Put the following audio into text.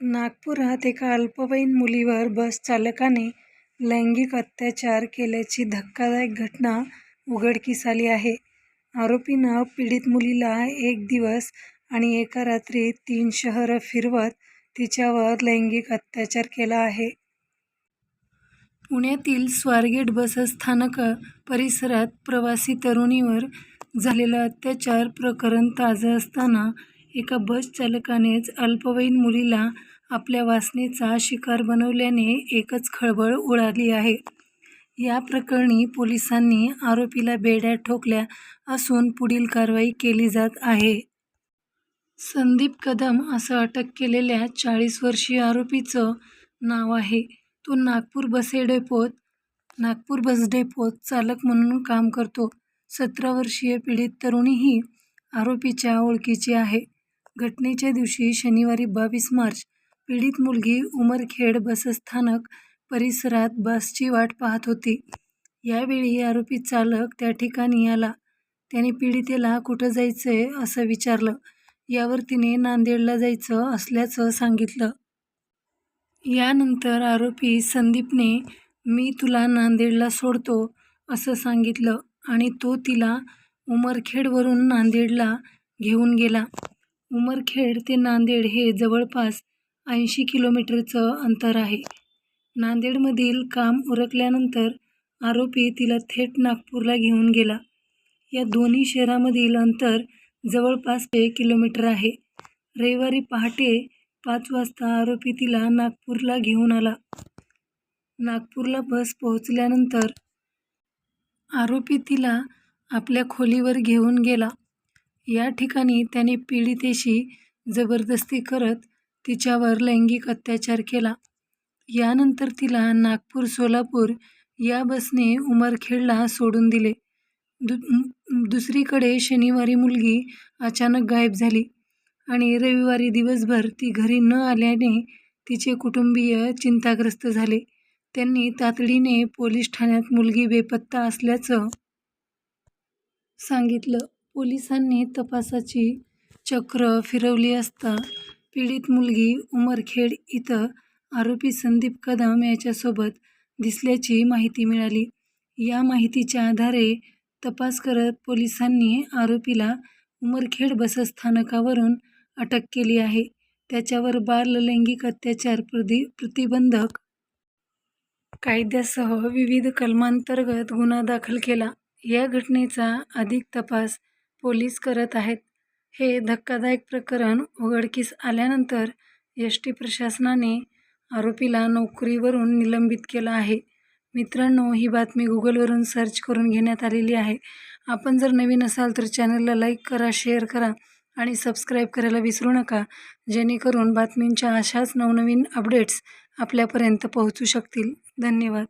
नागपुरात एका अल्पवयीन मुलीवर बस चालकाने लैंगिक अत्याचार केल्याची धक्कादायक घटना उघडकीस आली आहे. आरोपीनं पीडित मुलीला एक दिवस आणि एका रात्री तीन शहरं फिरवत तिच्यावर लैंगिक अत्याचार केला आहे. पुण्यातील स्वारगेट बसस्थानक परिसरात प्रवासी तरुणीवर झालेलं अत्याचार प्रकरण ताजं असताना एका बस चालकानेच अल्पवयीन मुलीला आपल्या वासनेचा शिकार बनवल्याने एकच खळबळ उडाली आहे. या प्रकरणी पोलिसांनी आरोपीला बेड्या ठोकल्या असून पुढील कारवाई केली जात आहे. संदीप कदम असं अटक केलेल्या चाळीस वर्षीय आरोपीचं नाव आहे. तो नागपूर बसे डेपोत नागपूर बस डेपोत चालक म्हणून काम करतो. सतरा वर्षीय पीडित तरुणीही आरोपीच्या ओळखीची आहे. घटनेच्या दिवशी शनिवारी बावीस मार्च पीडित मुलगी उमरखेड बसस्थानक परिसरात बसची वाट पाहत होती. यावेळी आरोपी चालक त्या ठिकाणी आला. त्याने पीडितेला कुठं जायचं आहे असं विचारलं. यावर तिने नांदेडला जायचं असल्याचं सांगितलं. यानंतर आरोपी संदीपने मी तुला नांदेडला सोडतो असं सांगितलं आणि तो तिला उमरखेडवरून नांदेडला घेऊन गेला. उमरखेड ते नांदेड हे जवळपास ऐंशी किलोमीटरचं अंतर आहे. नांदेडमधील काम उरकल्यानंतर आरोपी तिला थेट नागपूरला घेऊन गेला. या दोन्ही शहरामधील अंतर जवळपास किलोमीटर आहे. रविवारी पहाटे पाच वाजता आरोपी तिला नागपूरला घेऊन आला. नागपूरला बस पोहोचल्यानंतर आरोपी तिला आपल्या खोलीवर घेऊन गेला. या ठिकाणी त्याने पीडितेशी जबरदस्ती करत तिच्यावर लैंगिक अत्याचार केला. यानंतर तिला नागपूर-सोलापूर या बसने उमरखेडला सोडून दिले. दु दुसरीकडे शनिवारी मुलगी अचानक गायब झाली आणि रविवारी दिवसभर ती घरी न आल्याने तिचे कुटुंबीय चिंताग्रस्त झाले. त्यांनी तातडीने पोलीस ठाण्यात मुलगी बेपत्ता असल्याचं सांगितलं. पोलिसांनी तपासाची चक्र फिरवली असता पीडित मुलगी उमरखेड इथं आरोपी संदीप कदम याच्यासोबत दिसल्याची माहिती मिळाली. या माहितीच्या आधारे तपास करत पोलिसांनी आरोपीला उमरखेड बसस्थानकावरून अटक केली आहे. त्याच्यावर बाल लैंगिक अत्याचार प्रतिबंधक कायद्यासह विविध कलमांतर्गत गुन्हा दाखल केला. या घटनेचा अधिक तपास पोलीस करत आहेत. हे धक्कादायक प्रकरण उघडकीस आल्यानंतर एसटी प्रशासनाने आरोपीला नोकरीवरून निलंबित केलं आहे. मित्रांनो, ही बातमी गुगलवरून सर्च करून घेण्यात आलेली आहे. आपण जर नवीन असाल तर चॅनलला लाईक करा, शेअर करा आणि सबस्क्राईब करायला विसरू नका, जेणेकरून बातमींच्या अशाच नवनवीन अपडेट्स आपल्यापर्यंत पोहोचू शकतील. धन्यवाद.